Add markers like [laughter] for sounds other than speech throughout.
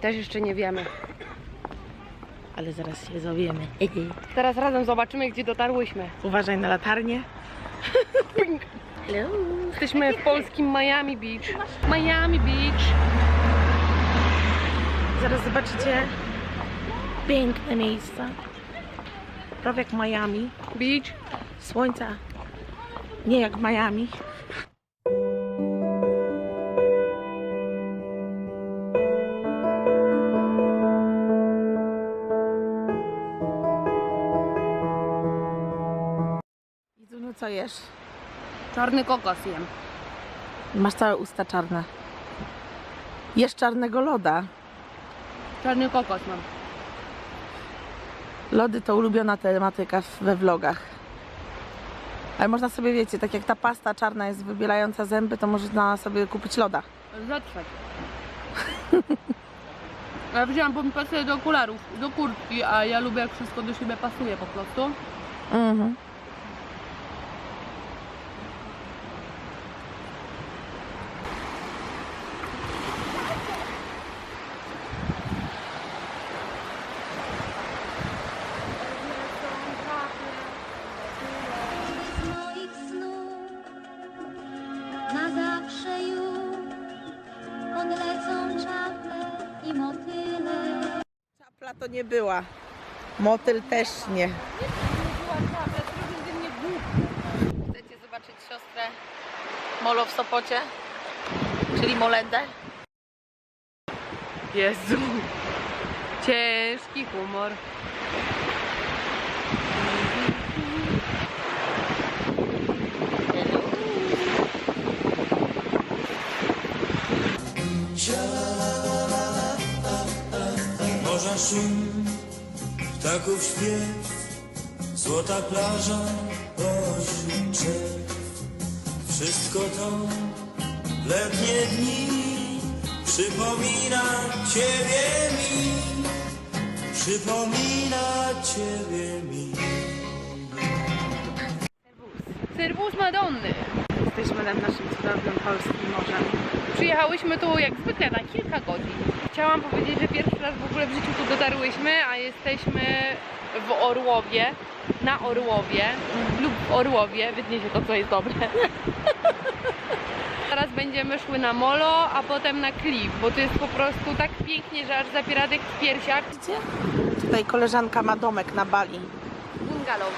też jeszcze nie wiemy. Ale zaraz się dowiemy. [laughs] Teraz razem zobaczymy, gdzie dotarłyśmy. Uważaj na latarnię. Hello. Jesteśmy w polskim Miami Beach. Miami Beach. Zaraz zobaczycie piękne miejsca. Prawie jak Miami. Beach. Słońca nie jak Miami. Jesz? Czarny kokos jem. Masz całe usta czarne. Jesz czarnego loda. Czarny kokos mam. Lody to ulubiona tematyka we vlogach. Ale można sobie, wiecie, tak jak ta pasta czarna jest wybielająca zęby, to można sobie kupić loda. Zatrzeć. [laughs] Ja wzięłam, bo mi pasuje do okularów, do kurtki, a ja lubię jak wszystko do siebie pasuje po prostu. Mhm. Była. Motyl też nie. Chcecie zobaczyć siostrę Molo w Sopocie? Czyli Molendę? Jezu. Ciężki humor. Morza szum, ptaków śpiew, złota plaża, drzew. Wszystko to w letnie dni przypomina Ciebie mi, przypomina Ciebie mi. Serwus Madonny. Jesteśmy nad naszym cudownym polskim morzem. Przyjechałyśmy tu jak zwykle na kilka godzin. Chciałam powiedzieć, że pierwszy raz w ogóle w życiu tu dotarłyśmy, a jesteśmy w Orłowie, na Orłowie lub w Orłowie, się to, co jest dobre. [laughs] Teraz będziemy szły na Molo, a potem na Cliff, bo to jest po prostu tak pięknie, że aż zapiera dech w piersiach. Widzicie? Tutaj koleżanka ma domek na Bali. Bungalow.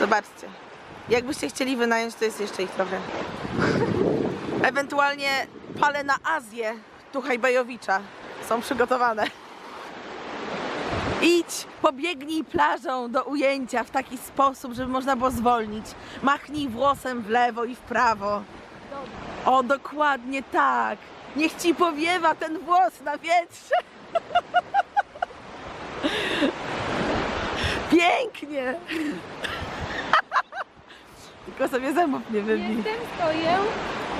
Zobaczcie. Jakbyście chcieli wynająć, to jest jeszcze ich trochę. [laughs] Ewentualnie pale na Azję Tuchaj Bajowicza są przygotowane. Idź, pobiegnij plażą do ujęcia w taki sposób, żeby można było zwolnić. Machnij włosem w lewo i w prawo. O, dokładnie tak. Niech ci powiewa ten włos na wietrze. [laughs] Pięknie. [laughs] Tylko sobie zębów nie wybij. Jestem, stoję.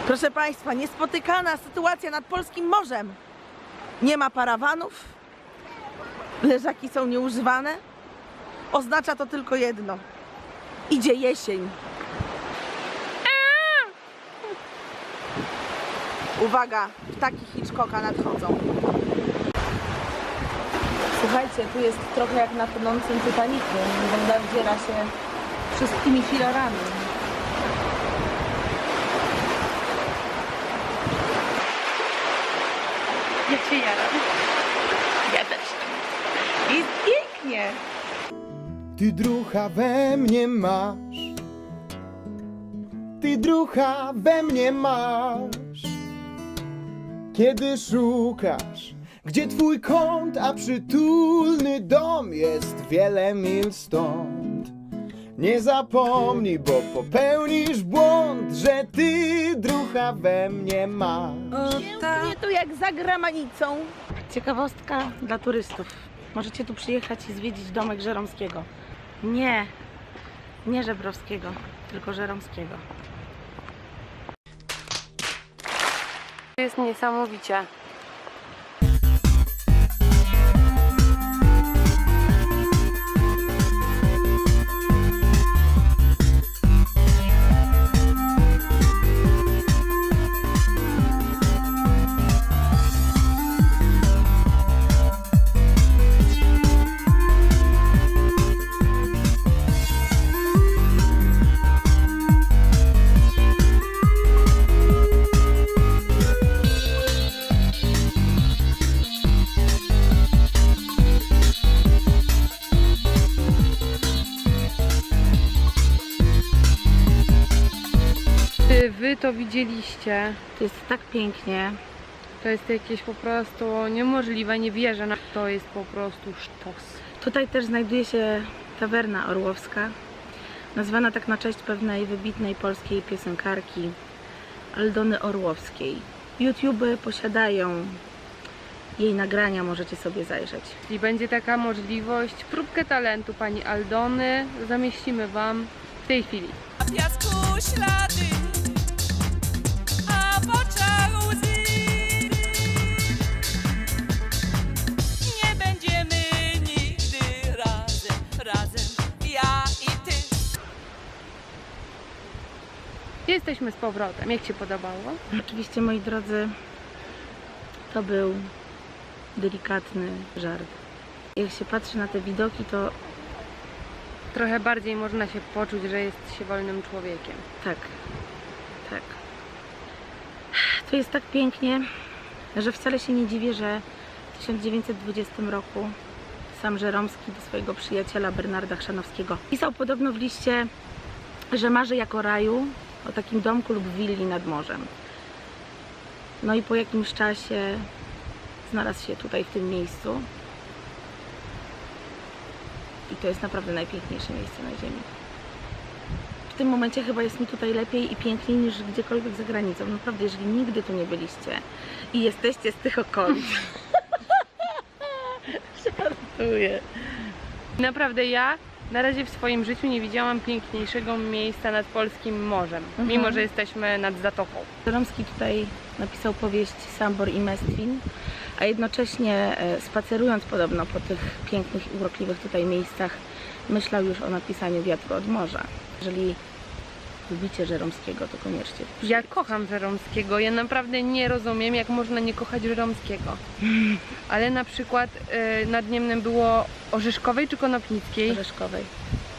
Proszę Państwa, niespotykana sytuacja nad polskim morzem. Nie ma parawanów, leżaki są nieużywane. Oznacza to tylko jedno. Idzie jesień. Uwaga, ptaki Hitchcocka nadchodzą. Słuchajcie, tu jest trochę jak na tonącym Titanicu. Woda wdziera się wszystkimi filarami. Ja się jaram. Ja też. Jest pięknie. Ty drucha we mnie masz. Ty drucha we mnie masz. Kiedy szukasz, gdzie twój kąt, a przytulny dom jest wiele mil stąd. Nie zapomnij, bo popełnisz błąd, że ty drucha we mnie masz. Pięknie tu jak za gramanicą. Ciekawostka dla turystów. Możecie tu przyjechać i zwiedzić domek Żeromskiego. Nie, nie Żebrowskiego, tylko Żeromskiego. Jest niesamowicie. To widzieliście? To jest tak pięknie. To jest jakieś po prostu niemożliwe, nie wierzę na to jest po prostu sztos. Tutaj też znajduje się tawerna orłowska, nazwana tak na cześć pewnej wybitnej polskiej piosenkarki Aldony Orłowskiej. YouTube posiadają jej nagrania, możecie sobie zajrzeć. Jeśli będzie taka możliwość, próbkę talentu pani Aldony zamieścimy wam w tej chwili. piasku ślady, Jesteśmy z powrotem. Jak ci podobało? Oczywiście, moi drodzy, to był delikatny żart. Jak się patrzy na te widoki, to Trochę bardziej można się poczuć, że jest się wolnym człowiekiem. tak, tak. To jest tak pięknie, że wcale się nie dziwię, że w 1920 roku sam Żeromski do swojego przyjaciela Bernarda Chrzanowskiego pisał podobno w liście, że marzy jako raju o takim domku lub willi nad morzem. No i po jakimś czasie znalazł się tutaj w tym miejscu. I to jest naprawdę najpiękniejsze miejsce na ziemi. W tym momencie chyba jest mi tutaj lepiej i piękniej niż gdziekolwiek za granicą. Naprawdę, jeżeli nigdy tu nie byliście i jesteście z tych okolic. [laughs] Żartuję. Naprawdę ja na razie w swoim życiu nie widziałam piękniejszego miejsca nad polskim morzem, Mhm. mimo że jesteśmy nad zatoką. Żeromski tutaj napisał powieść Sambor i Mestwin, a jednocześnie e, spacerując podobno po tych pięknych i urokliwych tutaj miejscach, myślał już o napisaniu Wiatru od morza. Jeżeli lubicie Żeromskiego, to koniecznie. Ja kocham Żeromskiego, ja naprawdę nie rozumiem, jak można nie kochać Żeromskiego. Ale na przykład y, nad Niemnem było Orzeszkowej czy Konopnickiej? Orzeszkowej.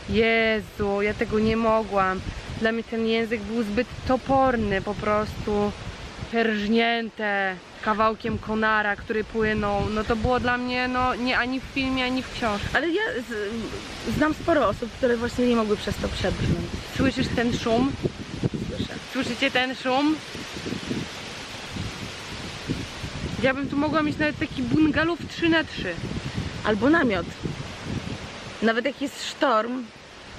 Jezu, ja tego nie mogłam. Dla mnie ten język był zbyt toporny, po prostu przerżnięte kawałkiem konara, który płynął. No to było dla mnie no, nie ani w filmie, ani w książce. Ale ja z, znam sporo osób, które właśnie nie mogły przez to przebrnąć. Słyszysz ten szum? Słyszę. Słyszycie ten szum? Ja bym tu mogła mieć nawet taki bungalów 3 na 3 Albo namiot. Nawet jak jest sztorm,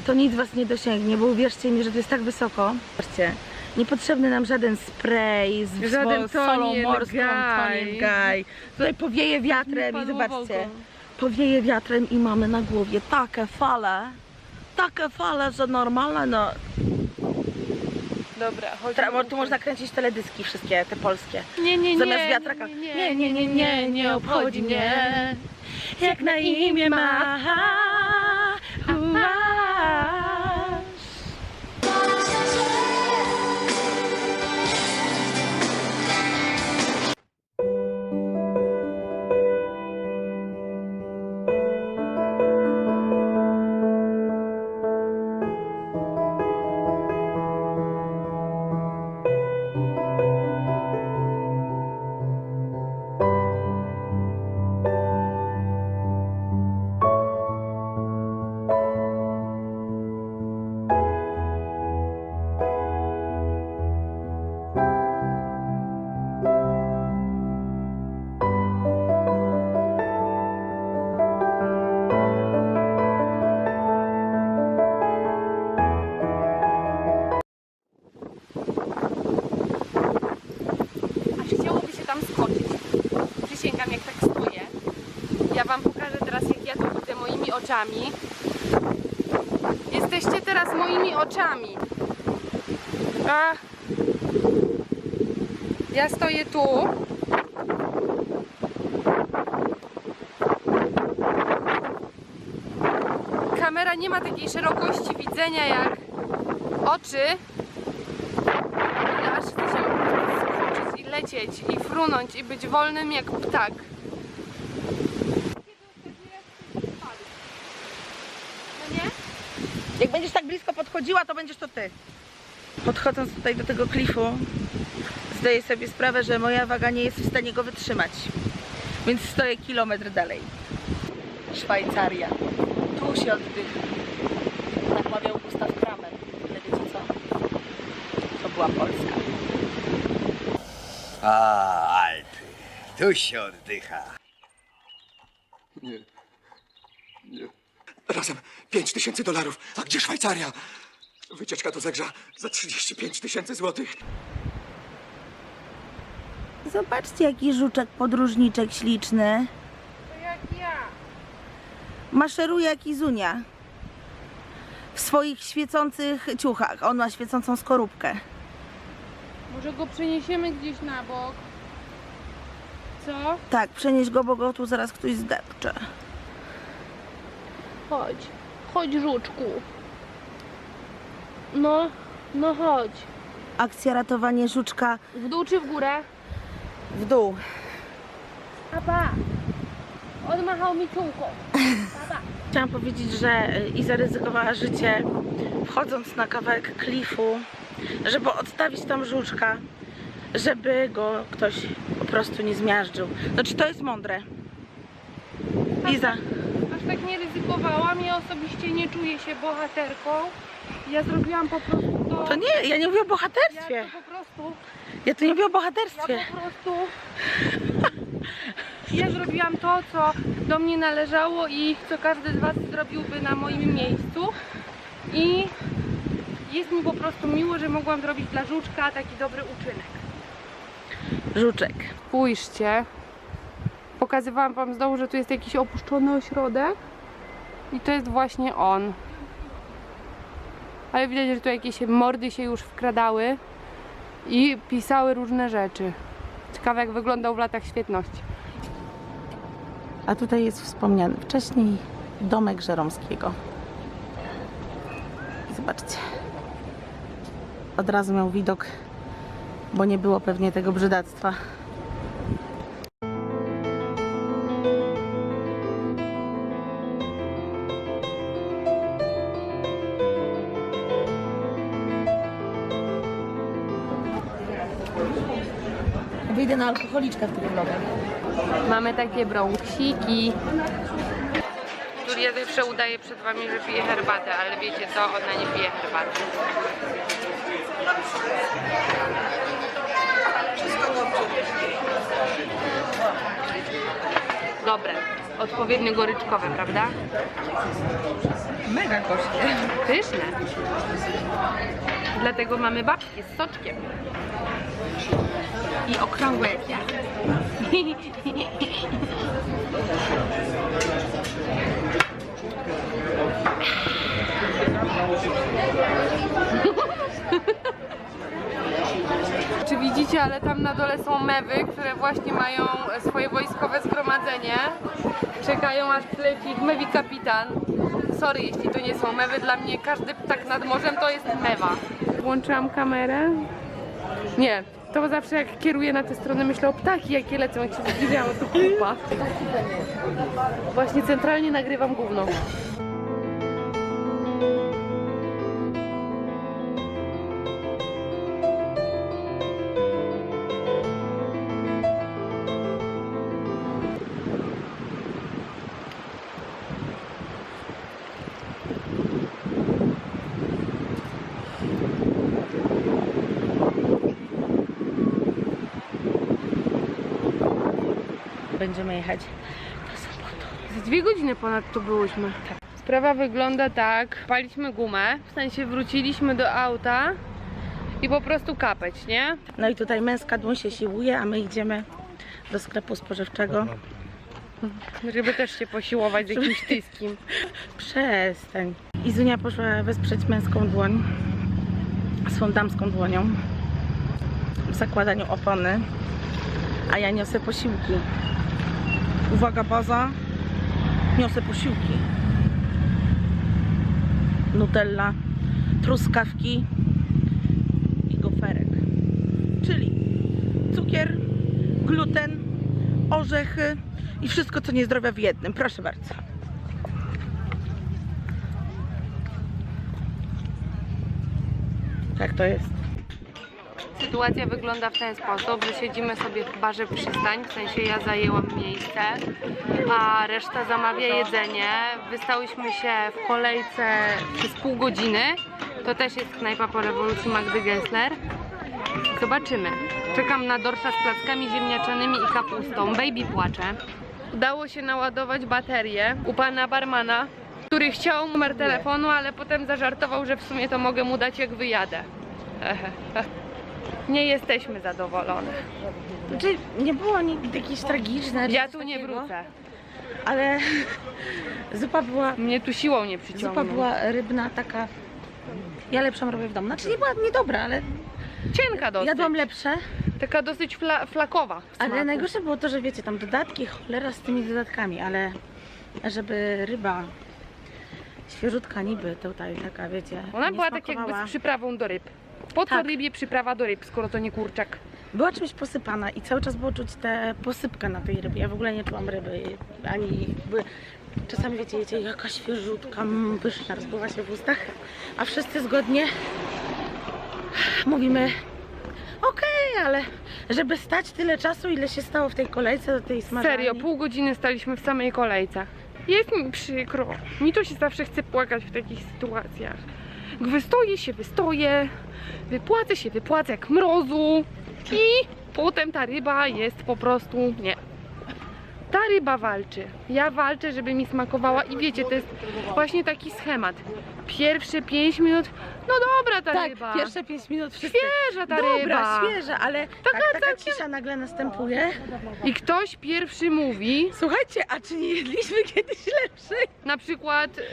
to nic was nie dosięgnie, bo uwierzcie mi, że to jest tak wysoko. Zobaczcie, niepotrzebny nam żaden spray z Żaden z solą Toniel morską, Guy. Tutaj powieje wiatrem i zobaczcie, powieje wiatrem i mamy na głowie takie fale, takie fale, że normalne, no. Dobra, chodź. Tra- tu można kręcić teledyski wszystkie, te polskie. Nie, nie, nie. Zamiast wiatraka. Nie, nie, nie, nie, nie obchodzi mnie. Jak na imię masz. Aż oczami. Jesteście teraz moimi oczami. A. Ja stoję tu. Kamera nie ma takiej szerokości widzenia jak oczy. Ale aż chce się skoczyć i lecieć i frunąć i być wolnym jak ptak. No nie? Jak będziesz tak blisko podchodziła, to będziesz to ty. Podchodząc tutaj do tego klifu, zdaję sobie sprawę, że moja waga nie jest w stanie go wytrzymać. Więc stoję kilometr dalej. Szwajcaria. Tu się oddycha. Tak mawiał Gustaw Kramer. Ale wiecie co? To była Polska. A, Alpy. Tu się oddycha. Razem 5 tysięcy dolarów. A gdzie Szwajcaria? Wycieczka do Zegrza za 35 tysięcy złotych. Zobaczcie, jaki żuczek podróżniczek śliczny. To jak ja. Maszeruje jak Izunia. W swoich świecących ciuchach. On ma świecącą skorupkę. Może go przeniesiemy gdzieś na bok. Co? Tak, przenieś go, bo go tu zaraz ktoś zdepcze. Chodź. Chodź, żuczku. No, no chodź. Akcja ratowanie żuczka W dół czy w górę? w dół. Papa. Odmachał mi czułką. [laughs] Chciałam powiedzieć, że y, i zaryzykowała życie wchodząc na kawałek klifu, żeby odstawić tam żuczka, żeby go ktoś po prostu nie zmiażdżył. Znaczy to jest mądre. Iza, Aż tak nie ryzykowałam. Ja osobiście nie czuję się bohaterką. Ja zrobiłam po prostu to. to nie, ja nie mówię o Ja bohaterstwie. to po prostu. Ja tu nie mówię o Ja bohaterstwie. po prostu. Ja zrobiłam to, co do mnie należało i co każdy z Was zrobiłby na moim miejscu. I jest mi po prostu miło, że mogłam zrobić dla żuczka taki dobry uczynek. Żuczek. Spójrzcie. Pokazywałam Wam z dołu, że tu jest jakiś opuszczony ośrodek. I to jest właśnie on. Ale widać, że tu jakieś mordy się już wkradały i pisały różne rzeczy. Ciekawe jak wyglądał w latach świetności. A tutaj jest wspomniany wcześniej domek Żeromskiego. Zobaczcie. Od razu miał widok, bo nie było pewnie tego brzydactwa. Wyjdę na alkoholiczka w tych vlogach. Mamy takie bronksiki. Julia zawsze udaje przed Wami, że pije herbatę, ale wiecie co? Ona nie pije herbaty. Dobre. Odpowiednio goryczkowe, prawda? Mega gorzkie. Pyszne. Dlatego mamy babki z soczkiem. I okrągłe jak ja. Czy widzicie, ale tam na dole są mewy, które właśnie mają swoje wojskowe zgromadzenie. Czekają aż przyleci ich mewi kapitan. Sorry, jeśli to nie są mewy, dla mnie każdy ptak nad morzem to jest mewa. Włączyłam kamerę. Nie, to zawsze jak kieruję na tę stronę myślę o ptaki, jakie lecą, jak się zbliżają, to kupa. Właśnie centralnie nagrywam gówno. Będziemy jechać. Z dwie godziny ponad tu byłyśmy. Sprawa wygląda tak. Paliśmy gumę, w sensie wróciliśmy do auta i po prostu kapeć, nie? No i tutaj męska dłoń się siłuje, a my idziemy do sklepu spożywczego. Żeby też się posiłować z jakimś tyskim. Przestań. Izunia poszła wesprzeć męską dłoń swą damską dłonią w zakładaniu opony, a ja niosę posiłki. Uwaga baza, niosę posiłki. Nutella, truskawki i goferek. Czyli cukier, gluten, orzechy i wszystko co niezdrowia w jednym. Proszę bardzo. Tak to jest. Sytuacja wygląda w ten sposób, że siedzimy sobie w barze przystań, w sensie ja zajęłam miejsce, a reszta zamawia jedzenie. Wystałyśmy się w kolejce przez pół godziny. To też jest knajpa po rewolucji Magdy Gessler. Zobaczymy. Czekam na dorsza z plackami ziemniaczanymi i kapustą. Baby płacze. Udało się naładować baterię u pana barmana, który chciał numer telefonu, ale potem zażartował, że w sumie to mogę mu dać jak wyjadę. [laughs] Nie jesteśmy zadowolone. Znaczy, nie było nic jakieś tragiczne. Ja tu nie takiego, wrócę. Ale zupa była, Mnie tu siłą nie przyciągną. zupa była rybna taka... Ja lepszą robię w domu. Znaczy nie była niedobra, ale cienka dosyć. jadłam lepsze. Taka dosyć fla flakowa. Ale najgorsze było to, że wiecie, tam dodatki, cholera z tymi dodatkami, ale żeby ryba świeżutka niby tutaj taka, wiecie, Ona była tak jakby z przyprawą do ryb. Po co Tak. rybie przyprawa do ryb, skoro to nie kurczak? Była czymś posypana i cały czas było czuć tę posypkę na tej rybie. Ja w ogóle nie czułam ryby, ani jakby... Czasami wiecie, jecie, jaka świeżutka, mm, pyszna, rozpływa się w ustach, a wszyscy zgodnie mówimy okej, ale żeby stać tyle czasu, ile się stało w tej kolejce do tej smażalni. Serio, pół godziny staliśmy w samej kolejce. Jest mi przykro. Mi to się zawsze chce płakać w takich sytuacjach. Wystoję się, wystoję, wypłacę się, wypłacę jak mrozu i potem ta ryba jest po prostu nie. Ta ryba walczy. Ja walczę, żeby mi smakowała i wiecie, to jest właśnie taki schemat. Pierwsze 5 minut, no dobra ta Tak, ryba. pierwsze 5 minut wszyscy... Świeża ta Dobra, ryba. świeża, ale Taka jak taka cisza nagle następuje. I ktoś pierwszy mówi, Słuchajcie, a czy nie jedliśmy kiedyś lepszej? Na przykład yy,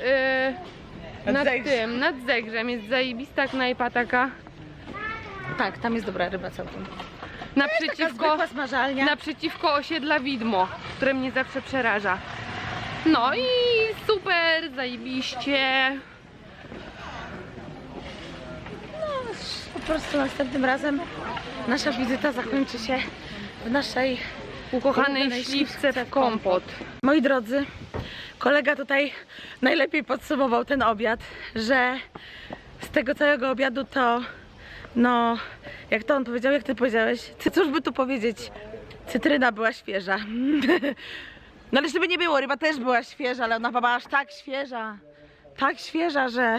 nad Zegrze. tym, nad Zegrzem jest zajebista knajpa taka Tak, tam jest dobra ryba całkiem. Naprzeciwko, zwykła smażalnia. naprzeciwko osiedla Widmo, które mnie zawsze przeraża. No i super, zajebiście. Po prostu następnym razem nasza wizyta zakończy się w naszej Ukochanej ulubionej śliwce w kompot. Moi drodzy, kolega tutaj najlepiej podsumował ten obiad, że z tego całego obiadu to, no, jak to on powiedział, jak ty powiedziałeś, Ty- cóż by tu powiedzieć, cytryna była świeża. [laughs] No ale żeby nie było, ryba też była świeża, ale ona była aż tak świeża, tak świeża, że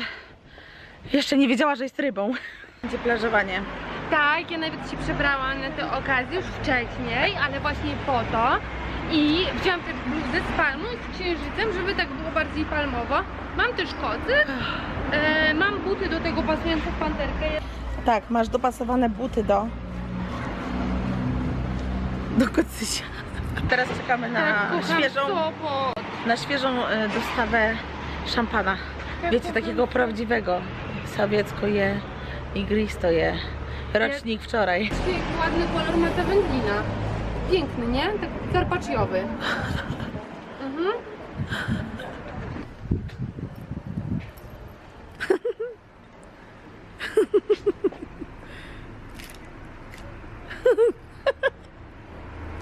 jeszcze nie wiedziała, że jest rybą. [laughs] Będzie plażowanie. Tak, ja nawet się przebrałam na tę okazję już wcześniej, ale właśnie po to. I wziąłam też bluzę z palmą i z księżycem, żeby tak było bardziej palmowo. Mam też kocyk, e, mam buty do tego pasujące w panterkę. Tak, masz dopasowane buty do. Do kocysia. Teraz czekamy na Tak, świeżą, Sopot. na świeżą e, dostawę szampana. Wiecie, takiego prawdziwego. Sowiecko je, igristo je. Rocznik wczoraj. Ładny kolor ma ta wędlina. Piękny, nie? Tak karpacjowy. Mhm.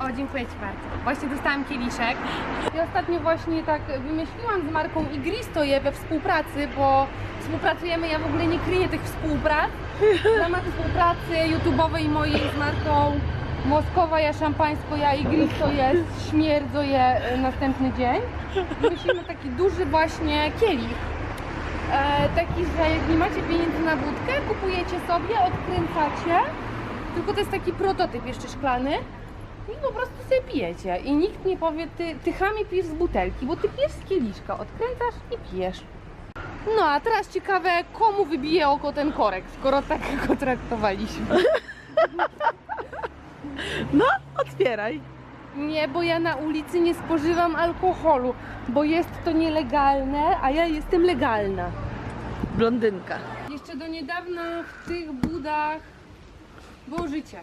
O, dziękuję Ci bardzo. Właśnie dostałam kieliszek. I ostatnio właśnie tak wymyśliłam z marką Igristo je we współpracy, bo współpracujemy, ja w ogóle nie kryję tych współprac. W ramach współpracy YouTube'owej mojej z marką Moskowa, ja szampańsko, ja Igristo jest, śmierdzo je y, następny dzień. Wymyślimy taki duży właśnie kielich. E, taki, że jak nie macie pieniędzy na wódkę, kupujecie sobie, odkręcacie. Tylko to jest taki prototyp jeszcze szklany. I po prostu sobie pijecie. I nikt nie powie, ty, ty chamie pijesz z butelki, bo ty pijesz z kieliszka, odkręcasz i pijesz. No a teraz ciekawe, komu wybije oko ten korek, skoro tak go traktowaliśmy. [laughs] No, otwieraj. Nie, bo ja na ulicy nie spożywam alkoholu, bo jest to nielegalne, a ja jestem legalna. Blondynka. Jeszcze do niedawna w tych budach było życie.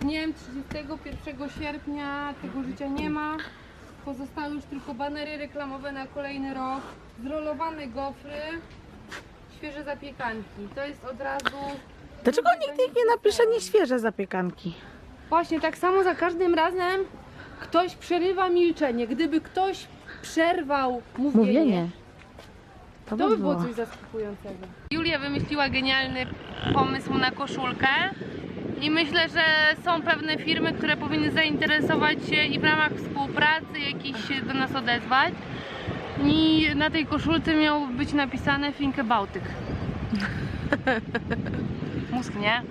Dniem 31 sierpnia tego życia nie ma. Pozostały już tylko banery reklamowe na kolejny rok, zrolowane gofry, świeże zapiekanki. To jest od razu... Dlaczego nikt ich nie napisze nieświeże zapiekanki? Właśnie tak samo za każdym razem ktoś przerywa milczenie. Gdyby ktoś przerwał mówienie, To, To by było coś zaskakującego. Julia wymyśliła genialny pomysł na koszulkę i myślę, że są pewne firmy, które powinny zainteresować się i w ramach współpracy jakiś się do nas odezwać. I na tej koszulce miało być napisane Think about it. [laughs] Mózg, nie?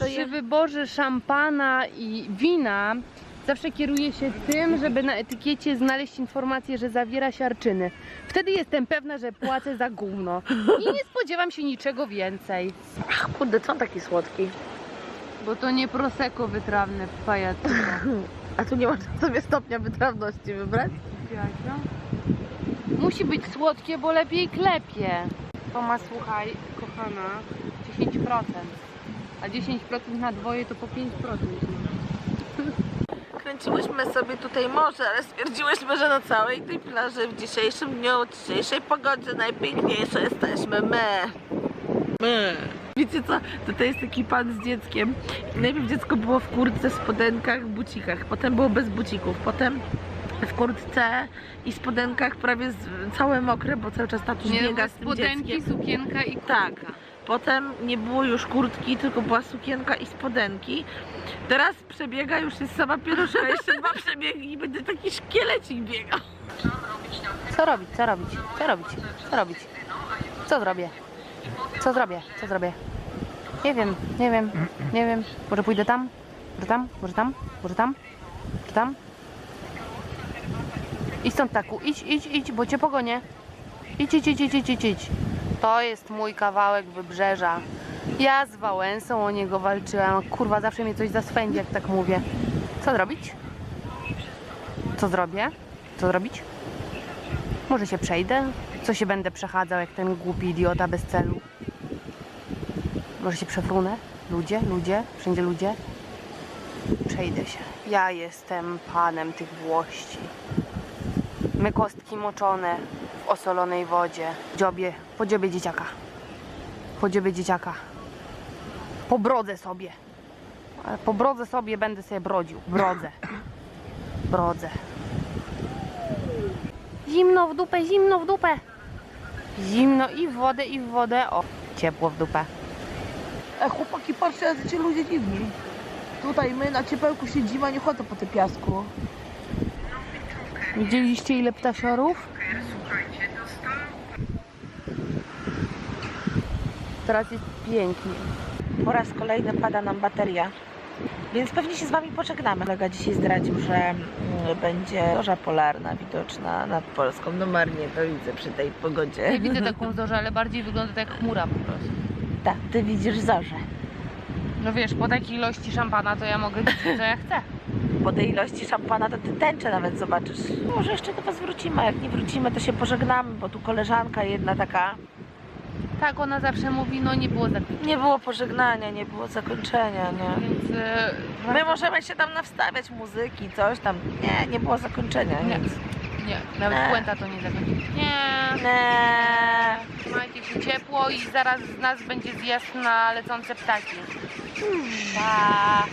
To Przy je... wyborze szampana i wina zawsze kieruję się tym, żeby na etykiecie znaleźć informację, że zawiera siarczyny. Wtedy jestem pewna, że płacę za gówno. I nie spodziewam się niczego więcej. Ach, kurde, co on taki słodki? Bo to nie prosecco wytrawne pajacyko. [laughs] A tu nie można sobie stopnia wytrawności wybrać? Musi być słodkie, bo lepiej klepie. To ma, słuchaj, kochana, 10%. A 10% na dwoje to po 5%. Kręciłyśmy sobie tutaj morze, ale stwierdziłyśmy, że na całej tej plaży w dzisiejszym dniu, w dzisiejszej pogodzie najpiękniejsze jesteśmy my. My. Wiecie co? Tutaj jest taki pan z dzieckiem. Najpierw dziecko było w kurtce, spodenkach, bucikach. Potem było bez bucików. Potem w kurtce i spodenkach prawie z, całe mokre, bo cały czas tatuś Nie, biega z tym spodenki, dzieckiem. sukienka i Tak. Potem nie było już kurtki, tylko była sukienka i spodenki. Teraz przebiega, już jest sama pieluszka, jeszcze dwa przebiegi i będzie taki szkielecik biegał. Co robić, co robić, co robić, co robić? Co zrobię? Co zrobię, co zrobię? Nie wiem, nie wiem, nie wiem. Może pójdę tam? Może tam? Może tam? Może tam? Czy tam? Idź stąd taku, idź, idź, idź, bo cię pogonię. Idź, idź, idź, idź, idź, idź. To jest mój kawałek wybrzeża. Ja z Wałęsą o niego walczyłam. Kurwa, zawsze mnie coś zaswędzi, jak tak mówię. Co zrobić? Co zrobię? Co zrobić? Może się przejdę? Co się będę przechadzał jak ten głupi idiota bez celu? Może się przewrónę? Ludzie, ludzie, wszędzie ludzie. Przejdę się. Ja jestem panem tych włości. My kostki moczone osolonej wodzie. Dziobie, po dziobie dzieciaka. Po dziobie dzieciaka. Pobrodzę sobie. Ale Pobrodzę sobie, będę sobie brodził. Brodzę. Brodzę. Zimno w dupę, zimno w dupę. Zimno i w wodę, i w wodę. O, ciepło w dupę. E, chłopaki, patrzcie, jacy ludzie dziwni. Tutaj my na ciepełku siedzimy, a nie chodzą po tym piasku. Widzieliście ile ptasiorów? Teraz jest pięknie. Po raz kolejny pada nam bateria. Więc pewnie się z Wami pożegnamy. Kolega dzisiaj zdradził, że mm, będzie zorza polarna widoczna nad Polską. No marnie to widzę przy tej pogodzie. Nie widzę [laughs] taką zorzę, ale bardziej wygląda tak jak chmura po prostu. Tak, Ty widzisz zorzę. No wiesz, po takiej ilości szampana to ja mogę widzieć co ja chcę. [laughs] Po tej ilości szampana to Ty tęczę nawet zobaczysz. Może jeszcze do Was wrócimy, a jak nie wrócimy to się pożegnamy, bo tu koleżanka jedna taka... Tak, ona zawsze mówi, no nie było zakończenia. Nie było pożegnania, nie było zakończenia, nie? Więc e, My możemy się tam nawstawiać muzyki, coś tam. Nie, nie było zakończenia, Nie. nic. nie, nawet Nie. puenta to nie zakończy. Nie. Nie. Trzymajcie się ciepło i zaraz z nas będzie zjazd na lecące ptaki. Pa!